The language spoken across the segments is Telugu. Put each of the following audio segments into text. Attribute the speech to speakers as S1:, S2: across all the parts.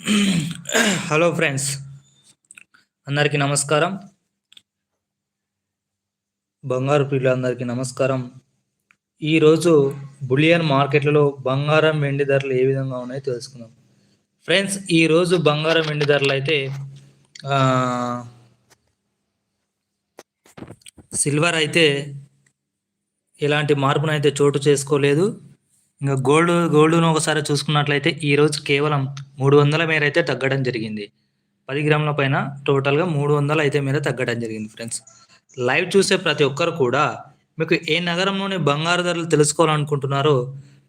S1: హలో ఫ్రెండ్స్ అందరికీ నమస్కారం. బంగారు ప్రియులందరికీ నమస్కారం. ఈరోజు బులియన్ మార్కెట్లలో బంగారం వెండి ధరలు ఏ విధంగా ఉన్నాయో తెలుసుకుందాం. ఫ్రెండ్స్ ఈరోజు బంగారం వెండి ధరలు అయితే సిల్వర్ అయితే ఎలాంటి మార్పునైతే చోటు చేసుకోలేదు. ఇంకా గోల్డ్ గోల్డ్ను ఒకసారి చూసుకున్నట్లయితే ఈరోజు కేవలం మూడు వందల మేర అయితే తగ్గడం జరిగింది. పది గ్రాముల పైన టోటల్గా మూడు వందలు అయితే మేర తగ్గడం జరిగింది ఫ్రెండ్స్. లైవ్ చూసే ప్రతి ఒక్కరు కూడా మీకు ఏ నగరంలోని బంగారు ధరలు తెలుసుకోవాలనుకుంటున్నారో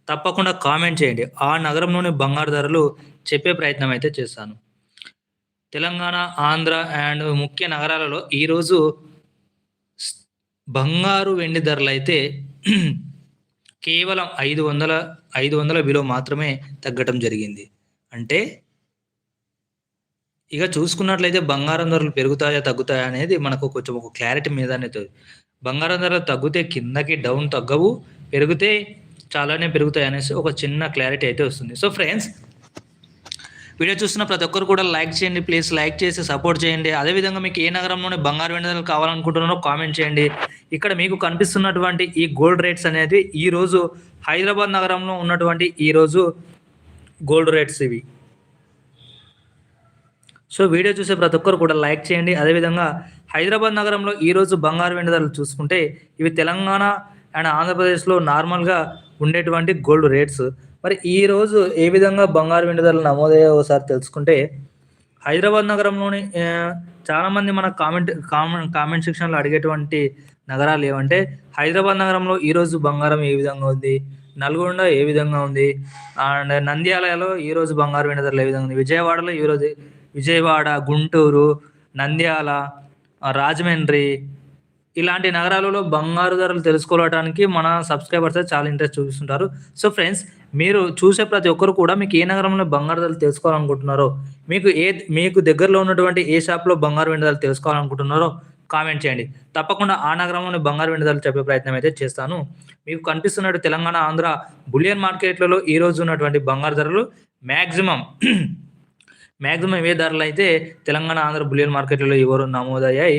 S1: తప్పకుండా కామెంట్ చేయండి. ఆ నగరంలోని బంగారు ధరలు చెప్పే ప్రయత్నం అయితే చేస్తాను తెలంగాణ ఆంధ్ర అండ్ ముఖ్య నగరాలలో ఈరోజు బంగారు వెండి ధరలు అయితే కేవలం ఐదు వందల ఐదు వందల విలువ మాత్రమే తగ్గటం జరిగింది. అంటే ఇక చూసుకున్నట్లయితే బంగారం ధరలు పెరుగుతాయా తగ్గుతాయా అనేది మనకు కొంచెం ఒక క్లారిటీ మీద అనేది బంగారం ధరలు తగ్గితే కిందకి డౌన్ తగ్గవు పెరిగితే చాలానే పెరుగుతాయి అనేసి ఒక చిన్న క్లారిటీ అయితే వస్తుంది. సో ఫ్రెండ్స్ వీడియో చూస్తున్న ప్రతి ఒక్కరు కూడా లైక్ చేయండి ప్లీజ్ లైక్ చేసి సపోర్ట్ చేయండి. అదేవిధంగా మీకు ఏ నగరంలోనే బంగారు వెండి కావాలనుకుంటున్నారో కామెంట్ చేయండి. ఇక్కడ మీకు కనిపిస్తున్నటువంటి ఈ గోల్డ్ రేట్స్ అనేది ఈ రోజు హైదరాబాద్ నగరంలో ఉన్నటువంటి ఈరోజు గోల్డ్ రేట్స్ ఇవి. సో వీడియో చూసే ప్రతి ఒక్కరు కూడా లైక్ చేయండి. అదేవిధంగా హైదరాబాద్ నగరంలో ఈరోజు బంగారు వెండి ధరలు చూసుకుంటే ఇవి తెలంగాణ అండ్ ఆంధ్రప్రదేశ్లో నార్మల్గా ఉండేటువంటి గోల్డ్ రేట్స్ మరి ఈ రోజు ఏ విధంగా బంగారు వెండి ధరలు నమోదయ్యాయో ఒకసారి తెలుసుకుంటే హైదరాబాద్ నగరంలోని చాలామంది మన కామెంట్ కామెంట్ కామెంట్ సెక్షన్లో అడిగేటువంటి నగరాలు ఏవంటే హైదరాబాద్ నగరంలో ఈరోజు బంగారం ఏ విధంగా ఉంది? నల్గొండ ఏ విధంగా ఉంది? అండ్ నంద్యాలలో ఈరోజు బంగారు వెండి ధరలు ఏ విధంగా ఉంది? విజయవాడలో ఈ రోజు విజయవాడ గుంటూరు నంద్యాల రాజమండ్రి ఇలాంటి నగరాలలో బంగారు ధరలు తెలుసుకోవడానికి మన సబ్స్క్రైబర్స్ చాలా ఇంట్రెస్ట్ చూపిస్తుంటారు. సో ఫ్రెండ్స్ మీరు చూసే ప్రతి ఒక్కరు కూడా మీకు ఏ నగరంలో బంగారు ధరలు తెలుసుకోవాలనుకుంటున్నారో మీకు ఏ మీకు దగ్గరలో ఉన్నటువంటి ఏ షాప్లో బంగారు వెండి ధరలు తెలుసుకోవాలనుకుంటున్నారో కామెంట్ చేయండి. తప్పకుండా ఆ నగరంలోని బంగారు వెండి ధరలు చెప్పే ప్రయత్నం అయితే చేస్తాను. మీకు కనిపిస్తున్నట్టు తెలంగాణ ఆంధ్ర బులియన్ మార్కెట్లలో ఈ రోజు ఉన్నటువంటి బంగారు ధరలు మ్యాక్సిమం మ్యాక్సిమం ఏ ధరలు అయితే తెలంగాణ ఆంధ్ర బులియన్ మార్కెట్లలో ఎవరు నమోదయ్యాయి?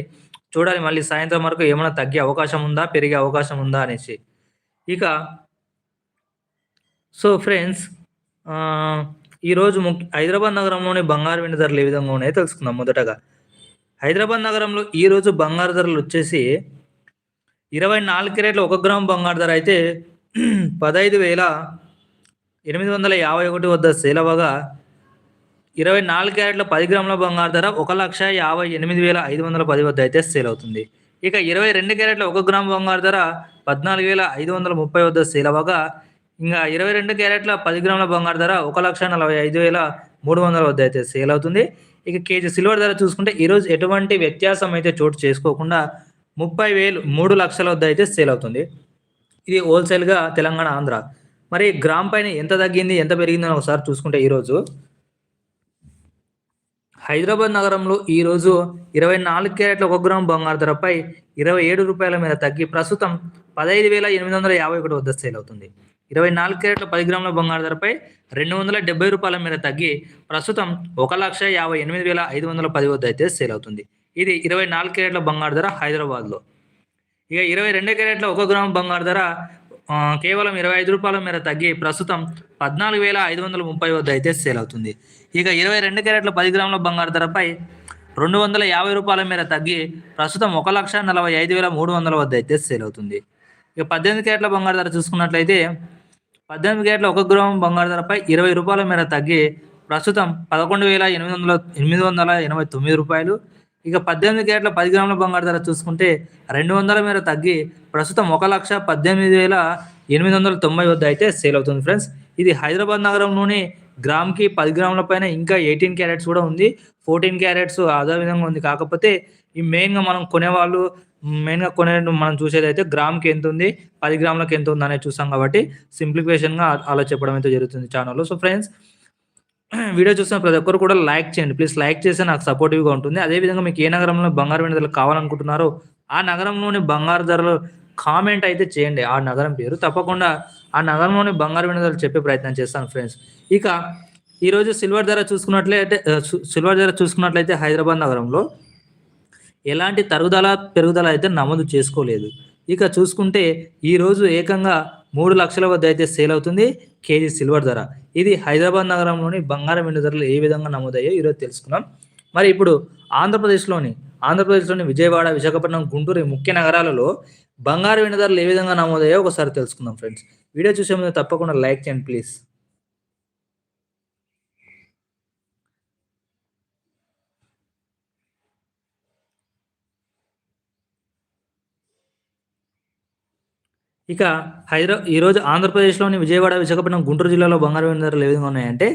S1: చూడాలి మళ్ళీ సాయంత్రం వరకు ఏమైనా తగ్గే అవకాశం ఉందా పెరిగే అవకాశం ఉందా అనేసి. ఇక సో ఫ్రెండ్స్ ఈరోజు ముఖ్య హైదరాబాద్ నగరంలోని బంగారు వెండి ధరలు ఏ విధంగా ఉన్నాయో తెలుసుకుందాం మొదటగా. హైదరాబాద్ నగరంలో ఈరోజు బంగారు ధరలు వచ్చేసి ఇరవై నాలుగు క్యారెట్లు ఒక గ్రామ్ బంగారు ధర అయితే పదహైదు వేల ఎనిమిది వందల యాభై ఒకటి వద్ద సేల్ అవ్వగా ఇరవై నాలుగు క్యారెట్ల పది గ్రాముల బంగారు ధర ఒక లక్ష యాభై ఎనిమిది వేల ఐదు వందల పది వద్ద అయితే సేల్ అవుతుంది. ఇక ఇరవై రెండు క్యారెట్ల ఒక గ్రామ్ బంగారు ధర పద్నాలుగు వేల ఐదు వందల ముప్పై వద్ద సేల్ అవ్వగా ఇంకా ఇరవై రెండు క్యారెట్ల పది గ్రాముల బంగారు ధర ఒక లక్ష నలభై ఐదు వేల మూడు వందల వద్ద అయితే సేల్ అవుతుంది. ఇక కేజీ సిల్వర్ ధర చూసుకుంటే ఈరోజు ఎటువంటి వ్యత్యాసం అయితే చోటు చేసుకోకుండా ముప్పై వేలు మూడు లక్షల వద్ద అయితే సేల్ అవుతుంది. ఇది హోల్సేల్గా తెలంగాణ ఆంధ్ర. మరి గ్రామ్ పైన ఎంత తగ్గింది ఎంత పెరిగిందని ఒకసారి చూసుకుంటే ఈరోజు హైదరాబాద్ నగరంలో ఈరోజు ఇరవై నాలుగు క్యారెట్ల ఒక గ్రామ్ బంగారు ధరపై ఇరవై ఏడు రూపాయల మీద తగ్గి ప్రస్తుతం పదహైదు వేల ఎనిమిది వందల యాభై ఒకటి వద్ద సేల్ అవుతుంది. ఇరవై నాలుగు క్యారెట్ల పది గ్రాముల బంగారు ధరపై రెండు వందల డెబ్బై రూపాయల మేర తగ్గి ప్రస్తుతం ఒక లక్ష యాభై ఎనిమిది వేల ఐదు వందల పది వద్ద అయితే సేల్ అవుతుంది. ఇది ఇరవై నాలుగు క్యారెట్ల బంగారు ధర హైదరాబాద్లో. ఇక ఇరవై రెండు క్యారెట్ల ఒక గ్రాము బంగారు ధర కేవలం ఇరవై ఐదు రూపాయల మేర తగ్గి ప్రస్తుతం పద్నాలుగు వేల ఐదు వందల ముప్పై వద్ద అయితే సేల్ అవుతుంది. ఇక ఇరవై రెండు క్యారెట్ల పది గ్రాముల బంగారు ధరపై రెండు వందల యాభై రూపాయల మేర తగ్గి ప్రస్తుతం ఒక లక్ష నలభై ఐదు వేల మూడు వందల వద్ద అయితే సేల్ అవుతుంది. ఇక పద్దెనిమిది క్యారెట్ల బంగారు ధర చూసుకున్నట్లయితే పద్దెనిమిది గేట్ల ఒక గ్రామ్ బంగారు ధరపై ఇరవై రూపాయల మేర తగ్గి ప్రస్తుతం పదకొండు వేల ఎనిమిది వందల ఎనిమిది వందల ఎనభై తొమ్మిది రూపాయలు. ఇక పద్దెనిమిది గేట్ల పది గ్రాముల బంగారు ధర చూసుకుంటే రెండు వందల మేర తగ్గి ప్రస్తుతం ఒక లక్ష పద్దెనిమిది వేల ఎనిమిది వందల తొంభై వద్ద అయితే సేల్ అవుతుంది ఫ్రెండ్స్. ఇది హైదరాబాద్ నగరంలోని గ్రామ్కి పది గ్రాముల పైన ఇంకా ఎయిటీన్ క్యారెట్స్ కూడా ఉంది. ఫోర్టీన్ క్యారెట్స్ అదే విధంగా ఉంది. కాకపోతే ఈ మెయిన్గా మనం కొనేవాళ్ళు మెయిన్గా కొనే మనం చూసేది అయితే గ్రామ్కి ఎంత ఉంది పది గ్రాములకు ఎంత ఉంది అనేది చూసాం కాబట్టి సింప్లిఫికేషన్గా అలా చెప్పడం అయితే జరుగుతుంది ఛానల్లో. సో ఫ్రెండ్స్ వీడియో చూస్తున్న ప్రతి ఒక్కరు కూడా లైక్ చేయండి. ప్లీజ్ లైక్ చేస్తే నాకు సపోర్టివ్గా ఉంటుంది. అదేవిధంగా మీకు ఏ నగరంలో బంగారు వెండి కావాలనుకుంటున్నారో ఆ నగరంలోని బంగారు ధరలు కామెంట్ అయితే చేయండి. ఆ నగరం పేరు తప్పకుండా ఆ నగరంలోని బంగారు వెండి చెప్పే ప్రయత్నం చేస్తాను ఫ్రెండ్స్. ఇక ఈరోజు సిల్వర్ ధర చూసుకున్నట్లయితే సిల్వర్ ధర చూసుకున్నట్లయితే హైదరాబాద్ నగరంలో ఎలాంటి తరుగుదల పెరుగుదల అయితే నమోదు చేసుకోలేదు. ఇక చూసుకుంటే ఈరోజు ఏకంగా మూడు లక్షల వద్ద అయితే సేల్ అవుతుంది కేజీ సిల్వర్ ధర. ఇది హైదరాబాద్ నగరంలోని బంగారం వెండి ధరలు ఏ విధంగా నమోదయ్యాయో ఈరోజు తెలుసుకున్నాం మరి ఇప్పుడు ఆంధ్రప్రదేశ్లోని ఆంధ్రప్రదేశ్లోని విజయవాడ విశాఖపట్నం గుంటూరు ముఖ్య నగరాలలో బంగారు వెండి ధరలు ఏ విధంగా నమోదయ్యాయో ఒకసారి తెలుసుకుందాం ఫ్రెండ్స్. వీడియో చూసే ముందు తప్పకుండా లైక్ చేయండి ప్లీజ్ ఇక హైదరా ఈరోజు ఆంధ్రప్రదేశ్లోని విజయవాడ విశాఖపట్నం గుంటూరు జిల్లాలో బంగారు వెండి ధరలు ఏ విధంగా ఉన్నాయంటే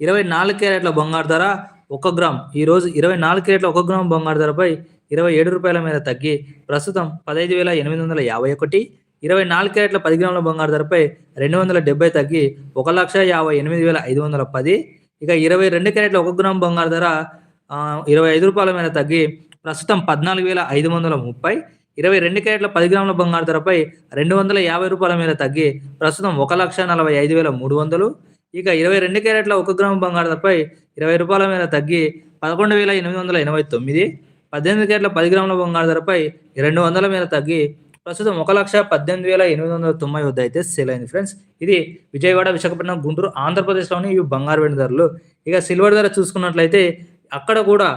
S1: ఇరవై నాలుగు క్యారెట్ల బంగారు ధర ఒక గ్రామ్ ఈరోజు ఇరవై నాలుగు క్యారెట్ల ఒక గ్రామ్ బంగారు ధరపై ఇరవై ఏడు రూపాయల మీద తగ్గి ప్రస్తుతం పదహైదు వేల ఎనిమిది వందల యాభై ఒకటి ఇరవై నాలుగు క్యారెట్ల పది గ్రాముల బంగారు ధరపై రెండు వందల డెబ్బై తగ్గి ఒక లక్ష యాభై ఎనిమిది వేల ఐదు వందల పది. ఇక ఇరవై రెండు క్యారెట్ల ఒక గ్రాము బంగారు ధర ఇరవై ఐదు రూపాయల మీద తగ్గి ప్రస్తుతం పద్నాలుగు వేల ఐదు వందల ముప్పై. ఇరవై రెండు క్యారెట్ల పది గ్రాముల బంగారు ధరపై రెండు వందల యాభై రూపాయల మీద తగ్గి ప్రస్తుతం ఒక లక్ష నలభై ఐదు వేల మూడు వందలు. ఇక ఇరవై రెండు క్యారెట్ల ఒక గ్రాము బంగారు ధరపై ఇరవై రూపాయల మీద తగ్గి పదకొండు వేల ఎనిమిది వందల ఎనభై తొమ్మిది. పద్దెనిమిది క్యారెట్ల పది గ్రాముల బంగారు ధరపై రెండు వందల మీద తగ్గి ప్రస్తుతం ఒక లక్ష పద్దెనిమిది వేల ఎనిమిది వందల తొంభై వద్ద అయితే సేల్ అయింది ఫ్రెండ్స్ ఇది విజయవాడ విశాఖపట్నం గుంటూరు ఆంధ్రప్రదేశ్లోని ఇవి బంగారు వెండి ధరలు. ఇక సిల్వర్ ధర చూసుకున్నట్లయితే అక్కడ కూడా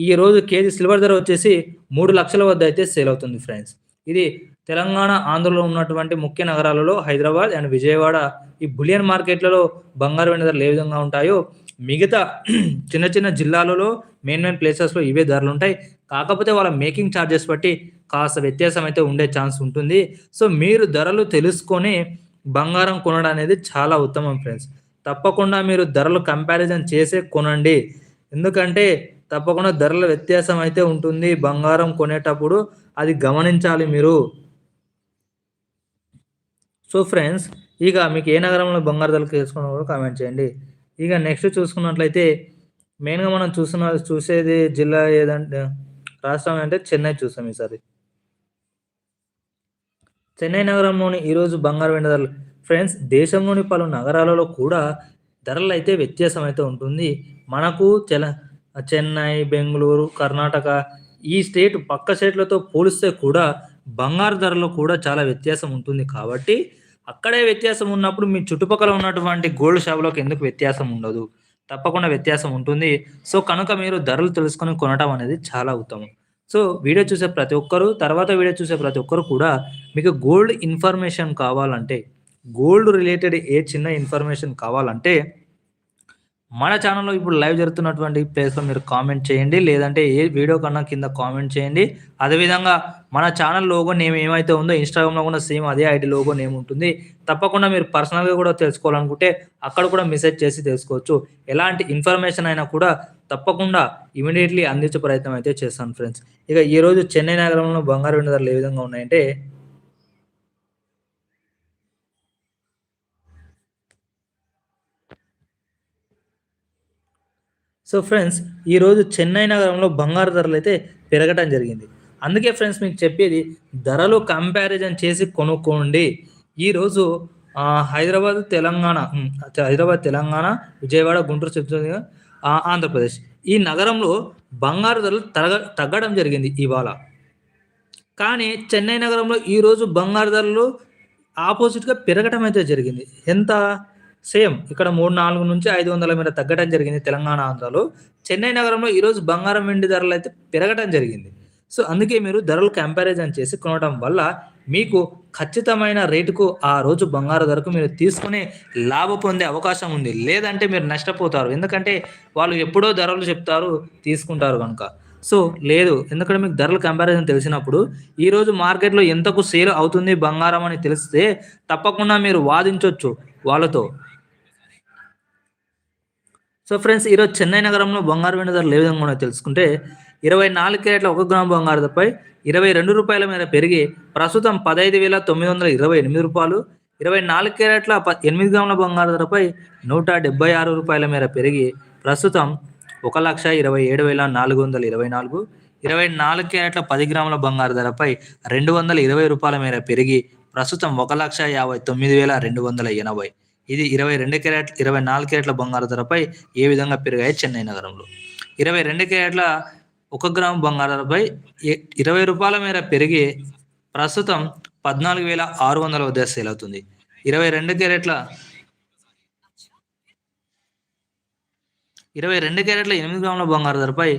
S1: ఈ రోజు కేజీ సిల్వర్ ధర వచ్చేసి మూడు లక్షల వద్ద అయితే సేల్ అవుతుంది ఫ్రెండ్స్ ఇది తెలంగాణ ఆంధ్రలో ఉన్నటువంటి ముఖ్య నగరాలలో హైదరాబాద్ అండ్ విజయవాడ ఈ బులియన్ మార్కెట్లలో బంగారు వెండి ధరలు ఏ విధంగా ఉంటాయో మిగతా చిన్న చిన్న జిల్లాలలో మెయిన్ మెయిన్ ప్లేసెస్లో ఇవే ధరలు ఉంటాయి. కాకపోతే వాళ్ళ మేకింగ్ ఛార్జెస్ బట్టి కాస్త వ్యత్యాసం అయితే ఉండే ఛాన్స్ ఉంటుంది. సో మీరు ధరలు తెలుసుకొని బంగారం కొనడం అనేది చాలా ఉత్తమం ఫ్రెండ్స్. తప్పకుండా మీరు ధరలు కంపారిజన్ చేసే కొనండి. ఎందుకంటే తప్పకుండా ధరల వ్యత్యాసం అయితే ఉంటుంది బంగారం కొనేటప్పుడు. అది గమనించాలి మీరు. సో ఫ్రెండ్స్ ఇక మీకు ఏ నగరంలో బంగారు ధరలు తెలుసుకున్నా కామెంట్ చేయండి. ఇక నెక్స్ట్ చూసుకున్నట్లయితే మెయిన్గా మనం చూస్తున్న చూసేది జిల్లా ఏదంటే రాష్ట్రం అంటే చెన్నై చూసాం ఈసారి. చెన్నై నగరంలోని ఈరోజు బంగారు వెండి ధరలు. ఫ్రెండ్స్ దేశంలోని పలు నగరాలలో కూడా ధరలు అయితే వ్యత్యాసం అయితే ఉంటుంది. మనకు చెల చెన్నై బెంగళూరు కర్ణాటక ఈ స్టేట్ పక్క స్టేట్లతో పోలిస్తే కూడా బంగారు ధరలో కూడా చాలా వ్యత్యాసం ఉంటుంది. కాబట్టి అక్కడే వ్యత్యాసం ఉన్నప్పుడు మీ చుట్టుపక్కల ఉన్నటువంటి గోల్డ్ షాప్లోకి ఎందుకు వ్యత్యాసం ఉండదు? తప్పకుండా వ్యత్యాసం ఉంటుంది. సో కనుక మీరు ధరలు తెలుసుకొని కొనడం అనేది చాలా ఉత్తమం. సో వీడియో చూసే ప్రతి ఒక్కరు తర్వాత వీడియో చూసే ప్రతి ఒక్కరు కూడా మీకు గోల్డ్ ఇన్ఫర్మేషన్ కావాలంటే గోల్డ్ రిలేటెడ్ ఏ చిన్న ఇన్ఫర్మేషన్ కావాలంటే మన ఛానల్లో ఇప్పుడు లైవ్ జరుగుతున్నటువంటి ప్లేస్లో మీరు కామెంట్ చేయండి. లేదంటే ఏ వీడియో కన్నా కింద కామెంట్ చేయండి. అదేవిధంగా మన ఛానల్ లోగో నేమ్ ఏమైతే ఉందో ఇన్స్టాగ్రామ్లో కూడా సేమ్ అదే ఐడి లోగో నేమ్ ఉంటుంది. తప్పకుండా మీరు పర్సనల్గా కూడా తెలుసుకోవాలనుకుంటే అక్కడ కూడా మెసేజ్ చేసి తెలుసుకోవచ్చు. ఎలాంటి ఇన్ఫర్మేషన్ అయినా కూడా తప్పకుండా ఇమీడియట్లీ అందించే ప్రయత్నం అయితే చేస్తాను ఫ్రెండ్స్ ఇక ఈరోజు చెన్నై నగరంలో బంగారు వెండి ధరలు ఏ విధంగా ఉన్నాయంటే సో ఫ్రెండ్స్ ఈరోజు చెన్నై నగరంలో బంగారు ధరలు అయితే పెరగటం జరిగింది. అందుకే ఫ్రెండ్స్ మీకు చెప్పేది ధరలు కంపారిజన్ చేసి కొనుక్కోండి. ఈరోజు హైదరాబాద్ తెలంగాణ హైదరాబాద్ తెలంగాణ విజయవాడ గుంటూరు చెప్తుంది ఆంధ్రప్రదేశ్. ఈ నగరంలో బంగారు ధరలు తగ తగ్గడం జరిగింది ఇవాళ. కానీ చెన్నై నగరంలో ఈరోజు బంగారు ధరలు ఆపోజిట్గా పెరగటం అయితే జరిగింది. ఎంత? సేమ్ ఇక్కడ మూడు నాలుగు నుంచి ఐదు వందల మీద తగ్గడం జరిగింది తెలంగాణ ఆంధ్రాలో. చెన్నై నగరంలో ఈరోజు బంగారం వెండి ధరలు అయితే పెరగడం జరిగింది. సో అందుకే మీరు ధరలు కంపారిజన్ చేసి కొనడం వల్ల మీకు ఖచ్చితమైన రేటుకు ఆ రోజు బంగారు ధరకు మీరు తీసుకుని లాభ పొందే అవకాశం ఉంది. లేదంటే మీరు నష్టపోతారు. ఎందుకంటే వాళ్ళు ఎప్పుడో ధరలు చెప్తారు తీసుకుంటారు కనుక. సో లేదు. ఎందుకంటే మీకు ధరల కంపారిజన్ తెలిసినప్పుడు ఈరోజు మార్కెట్లో ఎంతకు సేల్ అవుతుంది బంగారం అని తెలిస్తే తప్పకుండా మీరు వాదించవచ్చు వాళ్ళతో. సో ఫ్రెండ్స్ ఈరోజు చెన్నై నగరంలో బంగారు వెండి ధరలు ఏ విధంగా ఉన్నాయో తెలుసుకుంటే ఇరవై నాలుగు క్యారెట్ల ఒక గ్రామ్ బంగారు ధరపై ఇరవై రెండు రూపాయల మేర పెరిగి ప్రస్తుతం పదహైదు వేల తొమ్మిది వందల ఇరవై ఎనిమిది రూపాయలు ఇరవై నాలుగు క్యారెట్ల ప ఎనిమిది గ్రాముల బంగారు ధరపై నూట డెబ్బై ఆరు రూపాయల మేర పెరిగి ప్రస్తుతం ఒక లక్ష ఇరవై ఏడు వేల నాలుగు వందల ఇరవై నాలుగు ఇరవై నాలుగు క్యారెట్ల పది గ్రాముల బంగారు ధరపై రెండు వందల ఇరవై రూపాయల మేర పెరిగి ప్రస్తుతం ఒక లక్ష యాభై తొమ్మిది వేల రెండు వందల ఎనభై. ఇది ఇరవై రెండు క్యారెట్ ఇరవై నాలుగు క్యారెట్ల బంగారు ధరపై ఏ విధంగా పెరిగాయి చెన్నై నగరంలో. ఇరవై రెండు క్యారెట్ల ఒక గ్రాము బంగారు ధరపై ఇరవై రూపాయల మేర పెరిగి ప్రస్తుతం పద్నాలుగు వేల ఆరు వందల వద్ద సేల్ అవుతుంది. ఇరవై రెండు క్యారెట్ల ఇరవై రెండు క్యారెట్ల ఎనిమిది గ్రాముల బంగారు ధరపై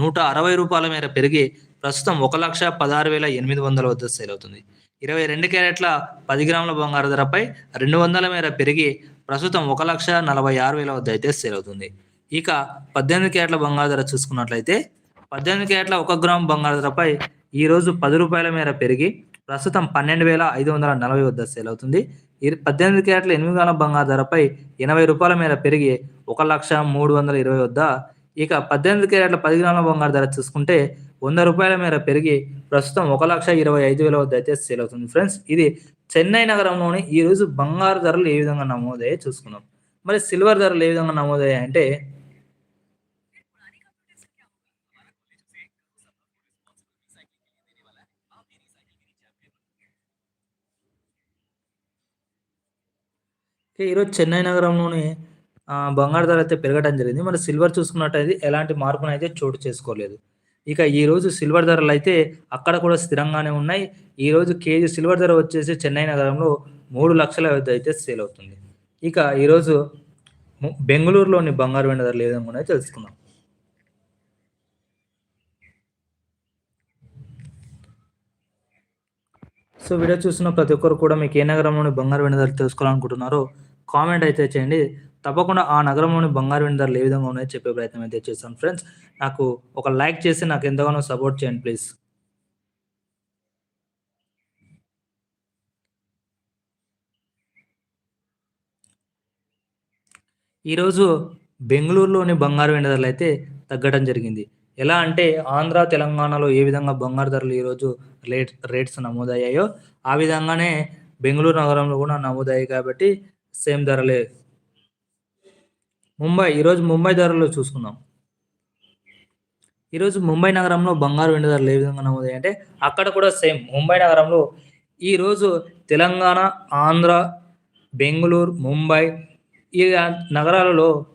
S1: నూట అరవై రూపాయల మేర పెరిగి ప్రస్తుతం ఒక లక్ష పదహారు వేల ఎనిమిది వందల వద్ద సేల్ అవుతుంది. ఇరవై రెండు క్యారెట్ల పది గ్రాముల బంగారు ధరపై రెండు వందల మేర పెరిగి ప్రస్తుతం ఒక లక్ష నలభై ఆరు వేల వద్ద అయితే సేల్ అవుతుంది. ఇక పద్దెనిమిది క్యారెట్ల బంగారు ధర చూసుకున్నట్లయితే పద్దెనిమిది క్యారెట్ల ఒక గ్రాము బంగారు ధరపై ఈరోజు పది రూపాయల మేర పెరిగి ప్రస్తుతం పన్నెండు వేల ఐదు వందల నలభై వద్ద సేల్ అవుతుంది. పద్దెనిమిది క్యారెట్ల ఎనిమిది గ్రాముల బంగారు ధరపై ఎనభై రూపాయల మేర పెరిగి ఒక లక్ష మూడు వందల ఇరవై వద్ద ఇక పద్దెనిమిది క్యారెట్ల పది గ్రాముల బంగారు ధర చూసుకుంటే వంద రూపాయల మేర పెరిగి ప్రస్తుతం ఒక లక్ష ఇరవై ఐదు వేల వద్ద అయితే సేల్ అవుతుంది. ఫ్రెండ్స్ ఇది చెన్నై నగరంలోని ఈరోజు బంగారు ధరలు ఏ విధంగా నమోదయ్యాయి చూసుకుందాం. మరి సిల్వర్ ధరలు ఏ విధంగా నమోదయ్యాయి అంటే ఈరోజు చెన్నై నగరంలోని బంగారు ధర అయితే పెరగడం జరిగింది. మరి సిల్వర్ చూసుకున్నట్టయితే ఎలాంటి మార్పును అయితే చోటు చేసుకోలేదు. ఇక ఈరోజు సిల్వర్ ధరలు అయితే అక్కడ కూడా స్థిరంగానే ఉన్నాయి. ఈరోజు కేజీ సిల్వర్ ధర వచ్చేసి చెన్నై నగరంలో మూడు లక్షల వద్ద అయితే సేల్ అవుతుంది. ఇక ఈరోజు బెంగళూరులోని బంగారు వెండి ధరలు ఏ తెలుసుకుందాం. సో వీడియో చూస్తున్న ప్రతి ఒక్కరు కూడా మీకు ఏ నగరంలోని బంగారు వెండి ధరలు తెలుసుకోవాలనుకుంటున్నారో కామెంట్ అయితే చేయండి. తప్పకుండా ఆ నగరంలోని బంగారు వెండి ధరలు ఏ విధంగా ఉన్నాయో చెప్పే ప్రయత్నం అయితే చేస్తాను ఫ్రెండ్స్. నాకు ఒక లైక్ చేసి నాకు ఎంతగానో సపోర్ట్ చేయండి ప్లీజ్. ఈరోజు బెంగళూరులోని బంగారు వెండి ధరలు అయితే తగ్గడం జరిగింది. ఎలా అంటే ఆంధ్ర తెలంగాణలో ఏ విధంగా బంగారు ధరలు ఈరోజు రేట్ రేట్స్ నమోదయ్యాయో ఆ విధంగానే బెంగళూరు నగరంలో కూడా నమోదయ్యాయి కాబట్టి సేమ్ ధరలే ముంబై ఈరోజు ముంబై ధరలు చూసుకుందాం. ఈరోజు ముంబై నగరంలో బంగారు వెండి ధరలు ఏ విధంగా నమోదయ్యాయి అంటే అక్కడ కూడా సేమ్ ముంబై నగరంలో ఈరోజు తెలంగాణ ఆంధ్ర బెంగళూరు ముంబై ఈ నగరాలలో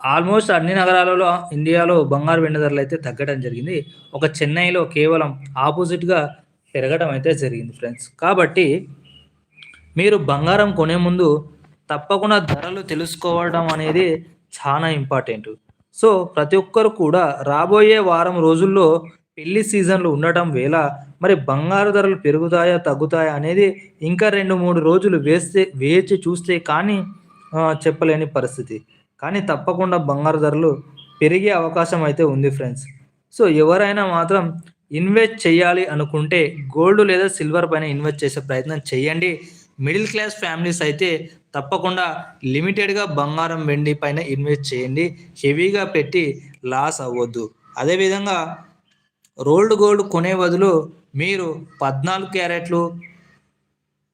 S1: ఆల్మోస్ట్ అన్ని నగరాలలో ఇండియాలో బంగారు వెండి ధరలు అయితే తగ్గడం జరిగింది. ఒక చెన్నైలో కేవలం ఆపోజిట్గా పెరగడం అయితే జరిగింది ఫ్రెండ్స్. కాబట్టి మీరు బంగారం కొనే ముందు తప్పకుండా ధరలు తెలుసుకోవడం అనేది చాలా ఇంపార్టెంట్. సో ప్రతి ఒక్కరు కూడా రాబోయే వారం రోజుల్లో పెళ్ళి సీజన్లు ఉండటం వేళ మరి బంగారు ధరలు పెరుగుతాయా తగ్గుతాయా అనేది ఇంకా రెండు మూడు రోజులు వేస్తే వేచి చూస్తే కానీ చెప్పలేని పరిస్థితి. కానీ తప్పకుండా బంగారు ధరలు పెరిగే అవకాశం అయితే ఉంది ఫ్రెండ్స్. సో ఎవరైనా మాత్రం ఇన్వెస్ట్ చేయాలి అనుకుంటే గోల్డ్ లేదా సిల్వర్ పైన ఇన్వెస్ట్ చేసే ప్రయత్నం చేయండి. మిడిల్ క్లాస్ ఫ్యామిలీస్ అయితే తప్పకుండా లిమిటెడ్గా బంగారం వెండి పైన ఇన్వెస్ట్ చేయండి. హెవీగా పెట్టి లాస్ అవ్వద్దు. అదేవిధంగా రోల్డ్ గోల్డ్ కొనే బదులు మీరు పద్నాలుగు క్యారెట్లు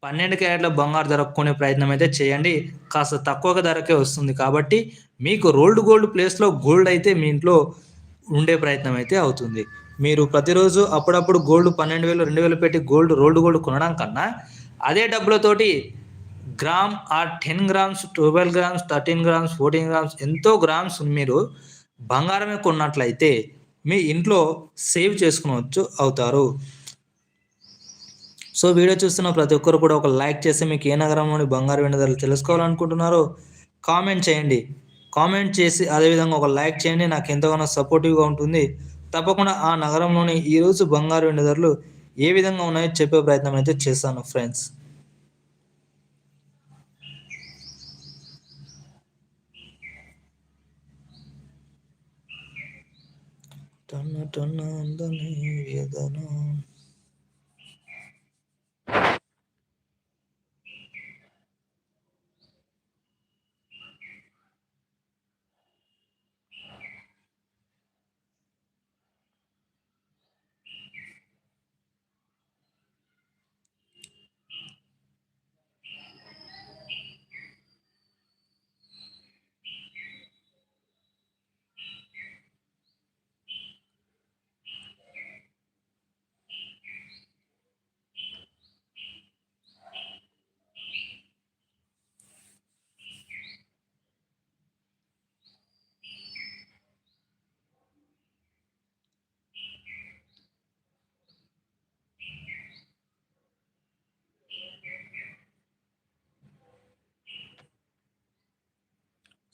S1: పన్నెండు క్యారెట్ల బంగారు ధర కొనే ప్రయత్నం అయితే చేయండి. కాస్త తక్కువ ధరకే వస్తుంది కాబట్టి మీకు రోల్డ్ గోల్డ్ ప్లేస్లో గోల్డ్ అయితే మీ ఇంట్లో ఉండే ప్రయత్నం అయితే అవుతుంది. మీరు ప్రతిరోజు అప్పుడప్పుడు గోల్డ్ పన్నెండు వేలు రెండు వేలు పెట్టి గోల్డ్ రోల్డ్ గోల్డ్ కొనడం కన్నా అదే డబ్బులతోటి గ్రామ్ ఆ ten grams twelve grams thirteen grams fourteen grams ఎంతో గ్రామ్స్ మీరు బంగారమే కొన్నట్లయితే మీ ఇంట్లో సేవ్ చేసుకునవచ్చు అవుతారు. సో వీడియో చూస్తున్న ప్రతి ఒక్కరు కూడా ఒక లైక్ చేసి మీకు ఏ నగరంలోని బంగారు వెండి ధరలు తెలుసుకోవాలనుకుంటున్నారో కామెంట్ చేయండి. కామెంట్ చేసి అదేవిధంగా ఒక లైక్ చేయండి. నాకు ఎంతగానో సపోర్టివ్గా ఉంటుంది. తప్పకుండా ఆ నగరంలోని ఈరోజు బంగారు వెండి ధరలు ఏ విధంగా ఉన్నాయో చెప్పే ప్రయత్నం అయితే చేస్తాను ఫ్రెండ్స్ టన్న టన్న అందని వేదనా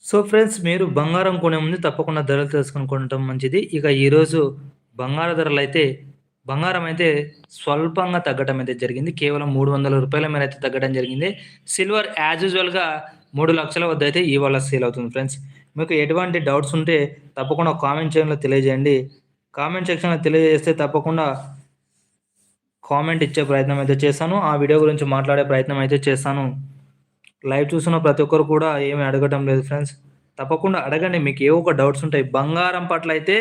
S1: సో ఫ్రెండ్స్ మీరు బంగారం కొనే ముందు తప్పకుండా ధరలు తెలుసుకొని కొనటం మంచిది. ఇక ఈరోజు బంగారం ధరలు అయితే బంగారం అయితే స్వల్పంగా తగ్గటం అయితే జరిగింది. కేవలం మూడు వందల రూపాయల మేర అయితే తగ్గడం జరిగింది. సిల్వర్ యాజ్ యూజువల్‌గా మూడు లక్షల వద్ద అయితే ఇవాళ సేల్ అవుతుంది ఫ్రెండ్స్. మీకు ఎటువంటి డౌట్స్ ఉంటే తప్పకుండా కామెంట్ సెక్షన్‌లో తెలియజేయండి. కామెంట్ సెక్షన్‌లో తెలియజేస్తే తప్పకుండా కామెంట్ ఇచ్చే ప్రయత్నం అయితే చేస్తాను. ఆ వీడియో గురించి మాట్లాడే ప్రయత్నం అయితే చేస్తాను. లైవ్ చూస్తున్న ప్రతి ఒక్కరు కూడా ఏమి అడగటం లేదు ఫ్రెండ్స్. తప్పకుండా అడగండి. మీకు ఏవో ఒక డౌట్స్ ఉంటాయి. బంగారం పట్ల అయితే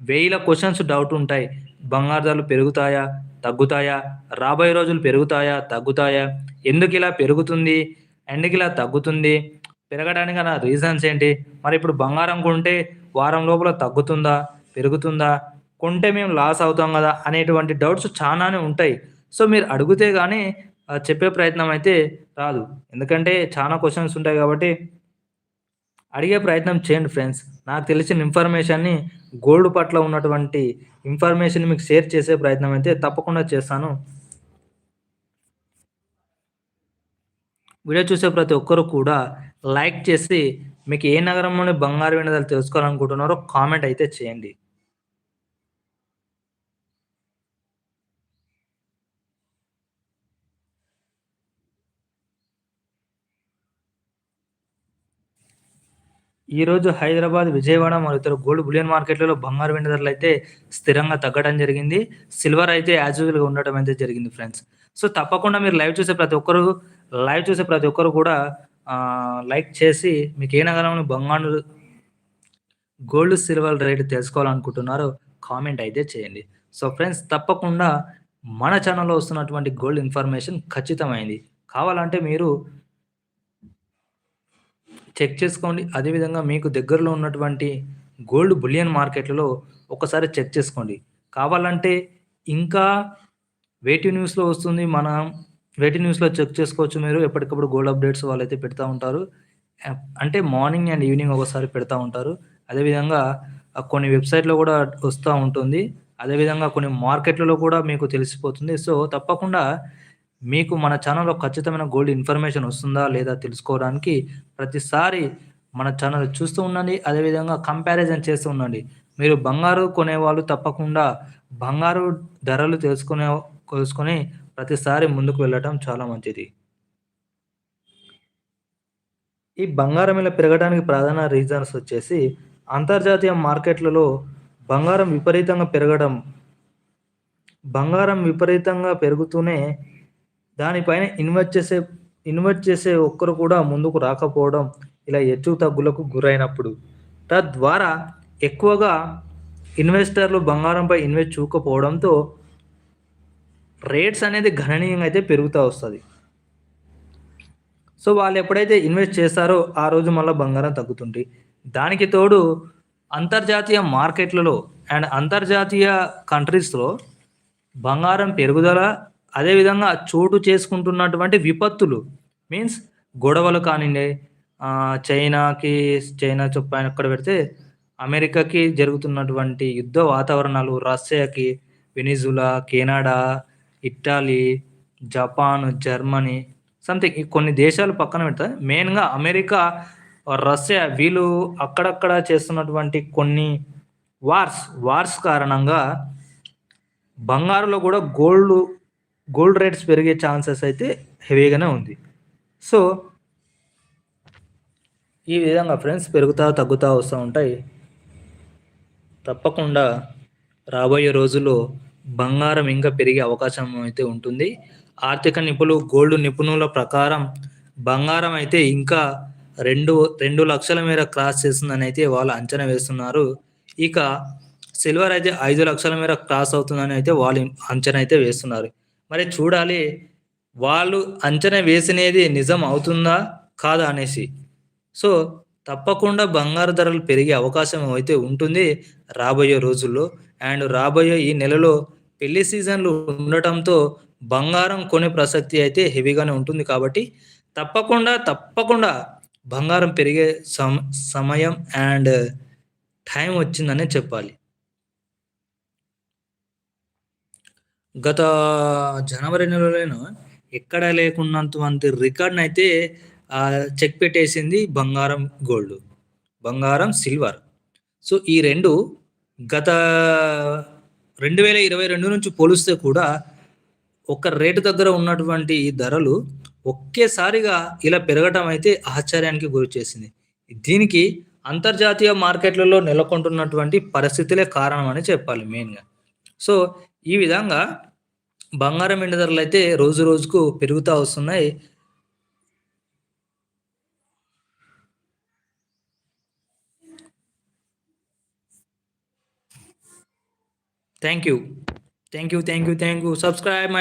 S1: వేల క్వశ్చన్స్ డౌట్ ఉంటాయి. బంగారు ధరలు పెరుగుతాయా? తగ్గుతాయా? రాబోయే రోజులు పెరుగుతాయా? తగ్గుతాయా? ఎందుకు ఇలా పెరుగుతుంది? ఎందుకు ఇలా తగ్గుతుంది? పెరగడానికి నా రీజన్స్ ఏంటి? మరి ఇప్పుడు బంగారం కొంటే వారం లోపల తగ్గుతుందా? పెరుగుతుందా? కొంటే మేము లాస్ అవుతాం కదా అనేటువంటి డౌట్స్ చాలానే ఉంటాయి. సో మీరు అడిగితే కానీ చెప్పే ప్రయత్నం అయితే రాదు. ఎందుకంటే చాలా క్వశ్చన్స్ ఉంటాయి కాబట్టి అడిగే ప్రయత్నం చేయండి ఫ్రెండ్స్. నాకు తెలిసిన ఇన్ఫర్మేషన్‌ని గోల్డ్ పట్ల ఉన్నటువంటి ఇన్ఫర్మేషన్ మీకు షేర్ చేసే ప్రయత్నం అయితే తప్పకుండా చేస్తాను. వీడియో చూసే ప్రతి ఒక్కరు కూడా లైక్ చేసి మీకు ఏ నగరంలోని బంగారు వినదాలు తెలుసుకోవాలనుకుంటున్నారో కామెంట్ అయితే చేయండి. ఈరోజు హైదరాబాద్, విజయవాడ మరియు ఇతర గోల్డ్ బులియన్ మార్కెట్‌లలో బంగారు వెండి అయితే స్థిరంగా తగ్గడం జరిగింది. సిల్వర్ అయితే యాజ్ యూజువల్‌గా ఉండటం అయితే జరిగింది ఫ్రెండ్స్. సో తప్పకుండా మీరు లైవ్ చూసే ప్రతి ఒక్కరు లైవ్ చూసే ప్రతి ఒక్కరు కూడా లైక్ చేసి మీకు ఏ నగరంలో బంగారు గోల్డ్, సిల్వర్ రేట్ తెలుసుకోవాలనుకుంటున్నారో కామెంట్ అయితే చేయండి. సో ఫ్రెండ్స్ తప్పకుండా మన ఛానల్లో వస్తున్నటువంటి గోల్డ్ ఇన్ఫర్మేషన్ ఖచ్చితమైంది. కావాలంటే మీరు చెక్ చేసుకోండి. అదేవిధంగా మీకు దగ్గరలో ఉన్నటువంటి గోల్డ్ బులియన్ మార్కెట్‌లలో ఒకసారి చెక్ చేసుకోండి. కావాలంటే ఇంకా వేటి న్యూస్‌లో వస్తుంది. మనం వేటి న్యూస్‌లో చెక్ చేసుకోవచ్చు మీరు. ఎప్పటికప్పుడు గోల్డ్ అప్డేట్స్ వాళ్ళైతే పెడతా ఉంటారు. అంటే మార్నింగ్ అండ్ ఈవినింగ్ ఒకసారి పెడతా ఉంటారు. అదేవిధంగా కొన్ని వెబ్‌సైట్‌లో కూడా వస్తూ ఉంటుంది. అదేవిధంగా కొన్ని మార్కెట్‌లలో కూడా మీకు తెలిసిపోతుంది. సో తప్పకుండా మీకు మన ఛానల్లో ఖచ్చితమైన గోల్డ్ ఇన్ఫర్మేషన్ వస్తుందా? లేదా? తెలుసుకోవడానికి ప్రతిసారి మన ఛానల్ చూస్తూ ఉండండి. అదేవిధంగా కంపారిజన్ చేస్తూ ఉండండి. మీరు బంగారు కొనేవాళ్ళు తప్పకుండా బంగారు ధరలు తెలుసుకునే తెలుసుకొని ప్రతిసారి ముందుకు వెళ్ళటం చాలా మంచిది. ఈ బంగారం ఇలా పెరగడానికి ప్రధాన రీజన్స్ వచ్చేసి అంతర్జాతీయ మార్కెట్‌లలో బంగారం విపరీతంగా పెరగడం. బంగారం విపరీతంగా పెరుగుతూనే దానిపైన ఇన్వెస్ట్ చేసే ఇన్వెస్ట్ చేసే ఒక్కరు కూడా ముందుకు రాకపోవడం. ఇలా హెచ్చు తగ్గులకు గురైనప్పుడు. తద్వారా ఎక్కువగా ఇన్వెస్టర్లు బంగారంపై ఇన్వెస్ట్ చూకపోవడంతో రేట్స్ అనేది గణనీయంగా అయితే పెరుగుతూ వస్తుంది సో వాళ్ళు ఎప్పుడైతే ఇన్వెస్ట్ చేస్తారో ఆ రోజు మళ్ళీ బంగారం తగ్గుతుంది. దానికి తోడు అంతర్జాతీయ మార్కెట్‌లలో అండ్ అంతర్జాతీయ కంట్రీస్‌లో బంగారం పెరుగుదల అదేవిధంగా చోటు చేసుకుంటున్నటువంటి విపత్తులు మీన్స్ గొడవలు కానివ్వండి చైనాకి చైనా చొ ఎక్కడ పెడితే అమెరికాకి జరుగుతున్నటువంటి యుద్ధ వాతావరణాలు, రష్యాకి, Venezuela, Canada, Italy, Japan, Germany something ఈ కొన్ని దేశాలు పక్కన పెడతాయి. మెయిన్‌గా అమెరికా, రష్యా వీళ్ళు అక్కడక్కడ చేస్తున్నటువంటి కొన్ని వార్స్, వార్స్ కారణంగా బంగారులో కూడా గోల్డ్ గోల్డ్ రేట్స్ పెరిగే ఛాన్సెస్ అయితే హెవీగానే ఉంది. సో ఈ విధంగా ఫ్రెండ్స్ పెరుగుతా, తగ్గుతూ వస్తూ ఉంటాయి. తప్పకుండా రాబోయే రోజుల్లో బంగారం ఇంకా పెరిగే అవకాశం అయితే ఉంటుంది. ఆర్థిక నిపుణులు, గోల్డ్ నిపుణుల ప్రకారం బంగారం అయితే ఇంకా రెండు రెండు లక్షల మేర క్రాస్ చేస్తుందని అయితే వాళ్ళు అంచనా వేస్తున్నారు. ఇక సిల్వర్ అయితే ఐదు లక్షల మేర క్రాస్ అవుతుందని అయితే వాళ్ళు అంచనా అయితే వేస్తున్నారు. మరి చూడాలి వాళ్ళు అంచనా వేసినది నిజం అవుతుందా? కాదా? అనేసి. సో తప్పకుండా బంగారు ధరలు పెరిగే అవకాశం అయితే ఉంటుంది రాబోయే రోజుల్లో. అండ్ రాబోయే ఈ నెలలో పెళ్ళి సీజన్‌లు ఉండటంతో బంగారం కొనే ప్రసక్తి అయితే హెవీగానే ఉంటుంది కాబట్టి తప్పకుండా, తప్పకుండా బంగారం పెరిగే సమ సమయం అండ్ టైం వచ్చిందనే చెప్పాలి. గత జనవరి నెలలోనేమో ఎక్కడ లేకున్నంటువంటి రికార్డ్ని అయితే చెక్ పెట్టేసింది బంగారం, గోల్డ్. బంగారం సిల్వర్ సో ఈ రెండు గత రెండు వేల ఇరవై రెండు నుంచి పోలిస్తే కూడా ఒక రేటు దగ్గర ఉన్నటువంటి ఈ ధరలు ఒకేసారిగా ఇలా పెరగటం అయితే ఆశ్చర్యానికి గురి చేసింది దీనికి అంతర్జాతీయ మార్కెట్లలో నెలకొంటున్నటువంటి పరిస్థితులే కారణం అని చెప్పాలి మెయిన్గా సో ఈ విధంగా బంగారం ఎండ ధరలు అయితే రోజు రోజుకు పెరుగుతూ వస్తున్నాయి. Thank you thank you thank you thank you subscribe my